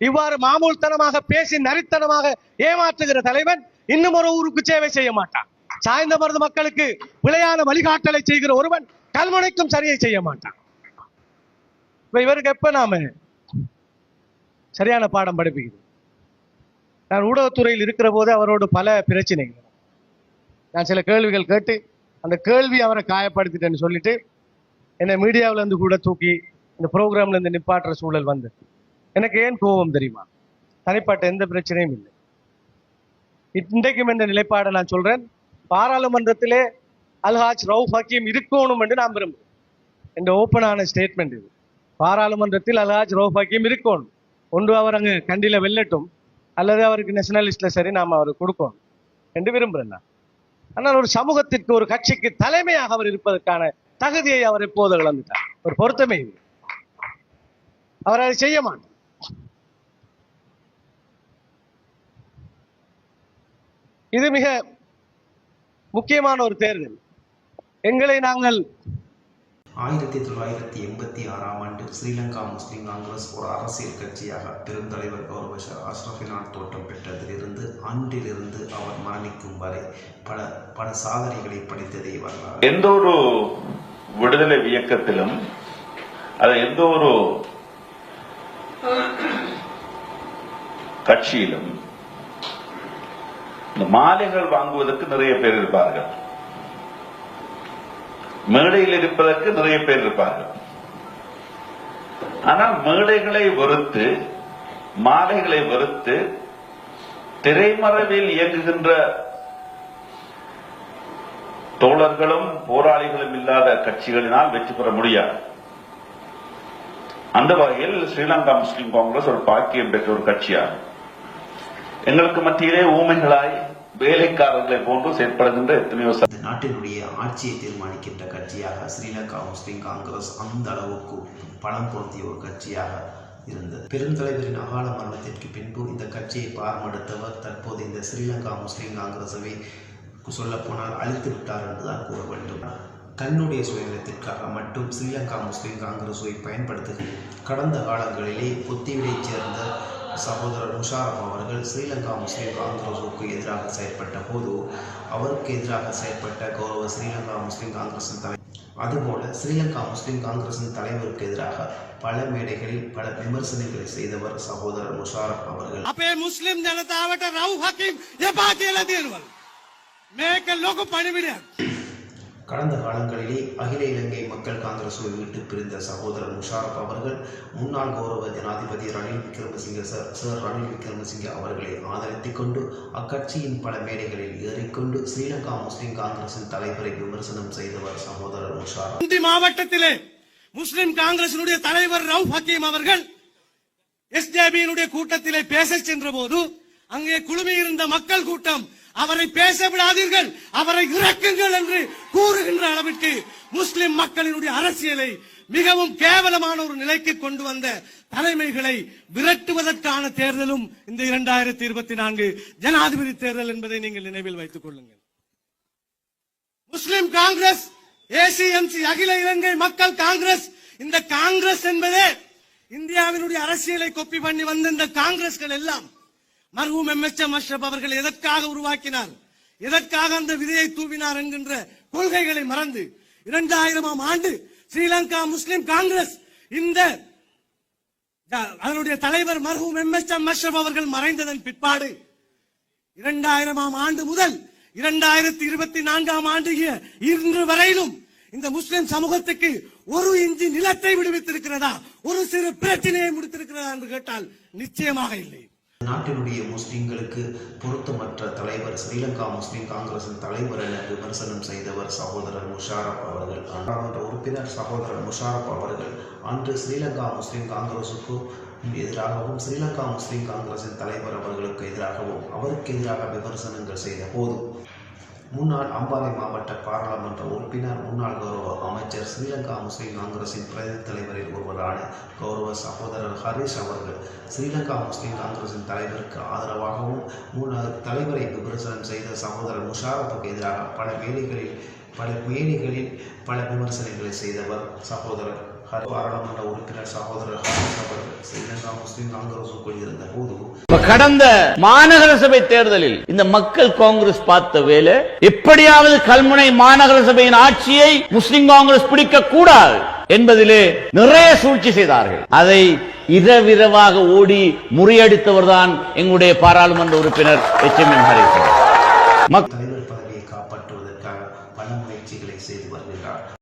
இவ்வாறு மாமூல்தனமாக பேசி நரித்தனமாக ஏமாற்றுகிற தலைவன் இன்னும் ஒரு ஊருக்கு சேவை செய்ய மாட்டான். சாய்ந்த மருந்து மக்களுக்கு விளையான வழிகாட்டலை செய்கிற ஒருவன் கல்முனைக்கும் சரியை செய்ய மாட்டான். இப்ப இவருக்கு எப்ப நாம சரியான பாடம் படிப்பிக்குது? நான் ஊடகத்துறையில் இருக்கிற போது அவரோடு பல பிரச்சனைகள். நான் சில கேள்விகள் கேட்டு அந்த கேள்வி அவரை காயப்படுத்திட்டேன்னு சொல்லிட்டு என்னை மீடியாவுல இருந்து கூட தூக்கி இந்த ப்ரோக்ராம்ல இருந்து நிப்பாட்டுற சூழல் வந்து எனக்கு ஏன் கோபம் தெரியுமா? தனிப்பட்ட எந்த பிரச்சனையும் இல்லை. இன்றைக்கும் என்ற நிலைப்பாடை நான் சொல்றேன். பாராளுமன்றத்திலே அல்ஹாஜ் ரவுஃப் ஹக்கீம் இருக்கணும் என்று நான் விரும்புகிறேன். என்ற ஓப்பனான ஸ்டேட்மெண்ட் இது. பாராளுமன்றத்தில் அல்ஹாஜ் ரவுஃப் ஹக்கீம் இருக்கணும். ஒன்று அவர் அங்கு கண்டியில் வெல்லட்டும் அல்லது அவருக்கு நேஷனலிஸ்ட்ல சரி நாம் அவருக்கு கொடுக்கணும் என்று விரும்புகிறேன் நான். ஆனால் ஒரு சமூகத்திற்கு ஒரு கட்சிக்கு தலைமையாக அவர் இருப்பதற்கான தகுதியை அவர் எப்போது இழந்துட்டார்? ஒரு பொருத்தமே இல்லை. அவர் அதை செய்ய மாட்டார். இது மிக முக்கியமான ஒரு தேர்தல். எங்களை நாங்கள் ஆயிரத்தி தொள்ளாயிரத்தி எண்பத்தி ஆறாம் ஆண்டு ஸ்ரீலங்கா முஸ்லிம் காங்கிரஸ் ஒரு அரசியல் கட்சியாக பெருந்தலைவர் கௌரவ அஷ்ரஃபினால் தோற்றம் பெற்றதிலிருந்து அன்றிலிருந்து அவர் மரணிக்கும் வரை பல பல சாதனைகளை படைத்ததே வரலாறு. எந்த ஒரு விடுதலை இயக்கத்திலும் அது எந்த ஒரு கட்சியிலும் இந்த மாலைகள் வாங்குவதற்கு நிறைய பேர் இருப்பார்கள். மேடையில் இருப்பதற்கு நிறைய பேர் இருப்பார்கள். ஆனால் மேடைகளை வெறுத்து மாலைகளை வெறுத்து திரைமறைவில் இயங்குகின்ற தோழர்களும் போராளிகளும் இல்லாத கட்சிகளினால் வெற்றி பெற முடியாது. அந்த வகையில் ஸ்ரீலங்கா முஸ்லிம் காங்கிரஸ் ஒரு பாக்கியம் பெற்ற ஒரு கட்சியாகும். எங்களுக்கு மத்தியிலே ஊமைகளாய் வேலைக்காரர்களை போன்று செயற்படுகின்ற எத்தனையோ நாட்டினுடைய ஆட்சியை தீர்மானிக்கின்ற கட்சியாக ஸ்ரீலங்கா முஸ்லிம் காங்கிரஸ் அந்த அளவுக்கு பலம் பொருந்திய ஒரு கட்சியாக இருந்தது. பெருந்தலைவரின் அகால மரணத்திற்கு பின்பு இந்த கட்சியை பார்மடுத்தவர் தற்போது இந்த ஸ்ரீலங்கா முஸ்லிம் காங்கிரசவை சொல்லப்போனால் அழித்து விட்டார் என்றுதான் கூற வேண்டும். தன்னுடைய சுயநலத்திற்காக மட்டும் ஸ்ரீலங்கா முஸ்லிம் காங்கிரஸை பயன்படுத்துகிறது கடந்த காலங்களிலே புத்திவிடைச் சேர்ந்த சகோதரர் முஷாரப் அவர்கள் ஸ்ரீலங்கா முஸ்லிம் காங்கிரஸுக்கு எதிராக செயற்பட்ட போது அவருக்கு எதிராக செயற்பட்ட கௌரவ ஸ்ரீலங்கா முஸ்லிம் காங்கிரசின் தலை அதுபோல ஸ்ரீலங்கா முஸ்லிம் காங்கிரசின் தலைவருக்கு எதிராக பல மேடைகளில் பல விமர்சனங்களை செய்தவர் சகோதரர் முஷாரப் அவர்கள் අපේ මුස්ලිම් ජනතාවට රව් හකිම් එපා කියලා තියෙනවා. මේක ලොකු පණිවිඩයක්. கடந்த காலங்களிலே அகில இலங்கை மக்கள் காங்கிரஸை விட்டு பிரிந்த சகோதரர் முஷாரப் அவர்கள் முன்னாள் கௌரவ ஜனாதிபதி ரணில் விக்ரமசிங்க சார் சார் ரணில் விக்ரமசிங்க அவர்களை ஆதரித்து கொண்டு அக்கட்சியின் பல மேடைகளில் ஏறிக்கொண்டு ஸ்ரீலங்கா முஸ்லிம் காங்கிரசின் தலைவரை விமர்சனம் செய்தவர் சகோதரர் முஷாரப். இந்தி மாவட்டத்திலே முஸ்லிம் காங்கிரசினுடைய தலைவர் ரவுப் ஹக்கீம் அவர்கள் எஸ்ஜேபியினுடைய கூட்டத்திலே பேச சென்ற போது அங்கே குழுமியிருந்த மக்கள் கூட்டம் அவரை பேச விடாதீர்கள் அவரை இறக்குங்கள் என்று கூறுகின்ற அளவிற்கு முஸ்லிம் மக்களினுடைய அரசியலை மிகவும் கேவலமான ஒரு நிலைக்கு கொண்டு வந்த தலைமைகளை விரட்டுவதற்கான தேர்தலும் இந்த இரண்டாயிரத்தி இருபத்தி நான்கு ஜனாதிபதி தேர்தல் என்பதை நீங்கள் நினைவில் வைத்துக் கொள்ளுங்கள். முஸ்லிம் காங்கிரஸ் ஏசிஎம்சி அகில இலங்கை மக்கள் காங்கிரஸ் இந்த காங்கிரஸ் என்பதே இந்தியாவினுடைய அரசியலை கொப்பி பண்ணி வந்த இந்த காங்கிரஸ்கள் எல்லாம் மர்ஹூம் எம் எச் எம் அஷ்ரப் அவர்கள் எதற்காக உருவாக்கினார்? எதற்காக அந்த விதையை தூவினார் என்கின்ற கொள்கைகளை மறந்து இரண்டாயிரமாம் ஆண்டு ஸ்ரீலங்கா முஸ்லிம் காங்கிரஸ் இந்த அதனுடைய தலைவர் மர்ஹூம் எம். எஸ். எம். அஷ்ரப் அவர்கள் மறைந்ததன் பிற்பாடு இரண்டாயிரமாம் ஆண்டு முதல் இரண்டாயிரத்தி இருபத்தி நான்காம் ஆண்டு இன்று வரையிலும் இந்த முஸ்லிம் சமூகத்துக்கு ஒரு இஞ்சி நிலத்தை விடுவித்திருக்கிறதா? ஒரு சிறு பிரச்சனையை முடித்திருக்கிறதா என்று கேட்டால் நிச்சயமாக இல்லை. நாட்டினுடைய முஸ்லிம்களுக்கு பொருத்தமற்ற தலைவர் ஸ்ரீலங்கா முஸ்லிம் காங்கிரசின் தலைவர் என விமர்சனம் செய்தவர் சகோதரர் முஷாரப் அவர்கள். நாடாளுமன்ற உறுப்பினர் சகோதரர் முஷாரப் அவர்கள் அன்று ஸ்ரீலங்கா முஸ்லிம் காங்கிரசுக்கு எதிராகவும் ஸ்ரீலங்கா முஸ்லிம் காங்கிரசின் தலைவர் அவர்களுக்கு எதிராகவும் அவருக்கு எதிராக விமர்சனங்கள் செய்த போதும் முன்னாள் அம்பாறை மாவட்ட பாராளுமன்ற உறுப்பினர் முன்னாள் கௌரவ அமைச்சர் ஸ்ரீலங்கா முஸ்லிம் காங்கிரசின் பிரதி தலைவரில் ஒருவரான கௌரவ சகோதரர் ஹரீஷ் அவர்கள் ஸ்ரீலங்கா முஸ்லிம் காங்கிரசின் தலைவருக்கு ஆதரவாகவும் முன்னாள் தலைவரை விமர்சனம் செய்த சகோதரர் முஷாரப்புக்கு எதிராக பல வேலைகளில் பல மேடைகளில் பல விமர்சனங்களை செய்தவர் சகோதரர் பாராளுமன்ற உறுப்பினர் சகோதரர் ஸ்ரீலங்கா முஸ்லிம் காங்கிரசுக்குள் இருந்த போது கடந்த மாநகர சபை தேர்தலில் இந்த மக்கள் காங்கிரஸ் பார்த்த வேலை எப்படியாவது கல்முனை மாநகர சபையின் ஆட்சியை முஸ்லிம் காங்கிரஸ் பிடிக்க கூடாது என்பதிலே நிறைய சூழ்ச்சி செய்தார்கள். அதை இரவிரவாக ஓடி முறியடித்தவர் தான் எங்களுடைய பாராளுமன்ற உறுப்பினர் எச் எம் என் ஹரிசன் மக்